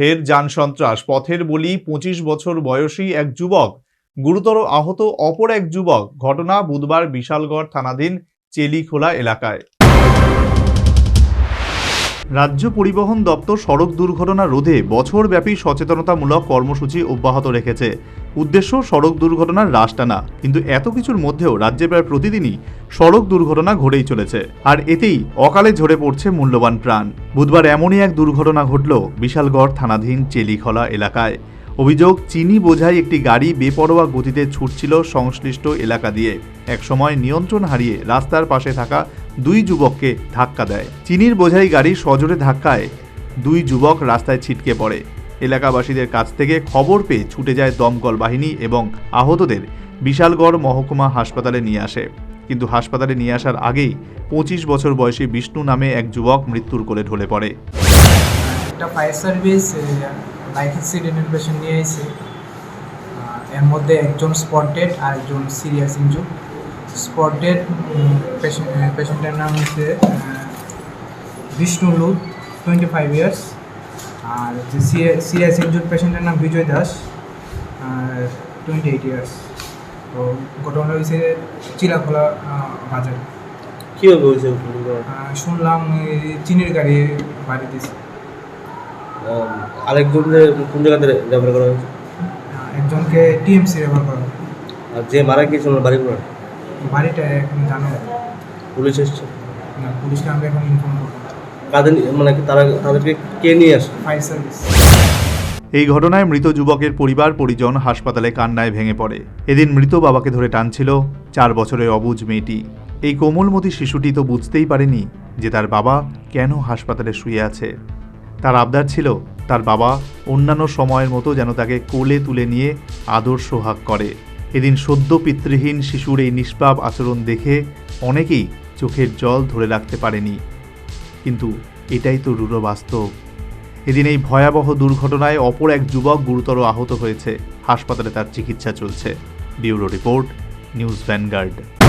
ফের যান সন্ত্রাস। পথের বলি পঁচিশ বছর বয়সী এক যুবক, গুরুতর আহত অপর এক যুবক, ঘটনা বুধবার বিশালগড় থানাধীন চেলিখোলা এলাকায়। রাজ্য পরিবহন দপ্তর সড়ক দুর্ঘটনা রোধে বছরব্যাপী সচেতনতামূলক কর্মসূচি অব্যাহত রেখেছে। উদ্দেশ্য সড়ক দুর্ঘটনার হ্রাস টানা। কিন্তু এত কিছুর মধ্যেও রাজ্যে প্রায় প্রতিদিনই সড়ক দুর্ঘটনা ঘটেই চলেছে। আর এতেই অকালে ঝরে পড়ছে মূল্যবান প্রাণ। বুধবার এমনই এক দুর্ঘটনা ঘটল বিশালগড় থানাধীন চেলিখলা এলাকায়। অভিযোগ, চিনি বোঝাই একটি গাড়ি বেপরোয়া গতিতে ছুটছিল সংশ্লিষ্ট এলাকা দিয়ে। একসময় নিয়ন্ত্রণ হারিয়ে রাস্তার পাশে থাকা দুই যুবককে ধাক্কা দেয়। চিনির বোঝাই গাড়ি সজোরে ধাক্কায় দুই যুবক রাস্তায় ছিটকে পড়ে। এলাকাবাসীদের কাছ থেকে খবর পেয়ে ছুটে যায় দমকল বাহিনী এবং আহতদের বিশালগড় মহকুমা হাসপাতালে নিয়ে আসে। কিন্তু হাসপাতালে নিয়ে আসার আগেই পঁচিশ বছর বয়সী বিষ্ণু নামে এক যুবক মৃত্যুর কোলে ঢলে পড়ে। একটা ফায়ার সার্ভিস বাইক অ্যাক্সিডেন্টের পেশেন্ট নিয়ে এসে এর মধ্যে একজন স্পট ডেড আর একজন সিরিয়াস ইনজুর স্পট ডেড পেশেন্টের নাম হচ্ছে বিষ্ণু টোয়েন্টি ফাইভ ইয়ার্স আর যে সিরিয়াস ইনজুর পেশেন্টের নাম Bijoy Das twenty eight years তো ঘটনা হয়েছে চিলাখোলা আহ, বাজারে। কীভাবে হয়েছে? শুনলাম চিনির গাড়ি বাড়ি দিয়েছে। আম, আরেকজন যে কোন জায়গাতে রেফার করা হয়েছে? একজনকে টিএমসি রেফার করা আর যে মারা গিয়েছে ওনার বাড়ি কোথায়? বাড়িটা এখন জানো? পুলিশ এসছে? না পুলিশকে আমরা এখন ইনফর্ম করব কাদের মানে তারা তাদেরকে কে নিয়ে আসে? Fire service. এই ঘটনায় মৃত যুবকের পরিবার, পরিজন হাসপাতালে কান্নায় ভেঙে পড়ে। এদিন মৃত বাবাকে ধরে টানছিল চার বছরের অবুজ মেয়েটি। এই কোমলমতি শিশুটি তো বুঝতেই পারেনি যে তার বাবা কেন হাসপাতালে শুয়ে আছে। তার আবদার ছিল তার বাবা অন্যান্য সময়ের মতো যেন তাকে কোলে তুলে নিয়ে আদর সোহাগ করে। এদিন সদ্য পিতৃহীন শিশুর এই নিষ্পাপ আচরণ দেখে অনেকেই চোখের জল ধরে রাখতে পারেনি। কিন্তু এটাই তো রূঢ় বাস্তব। এদিন এই ভয়াবহ দুর্ঘটনায় অপর এক যুবক গুরুতর আহত হয়েছে। হাসপাতালে তার চিকিৎসা চলছে। Bureau report, news Vanguard.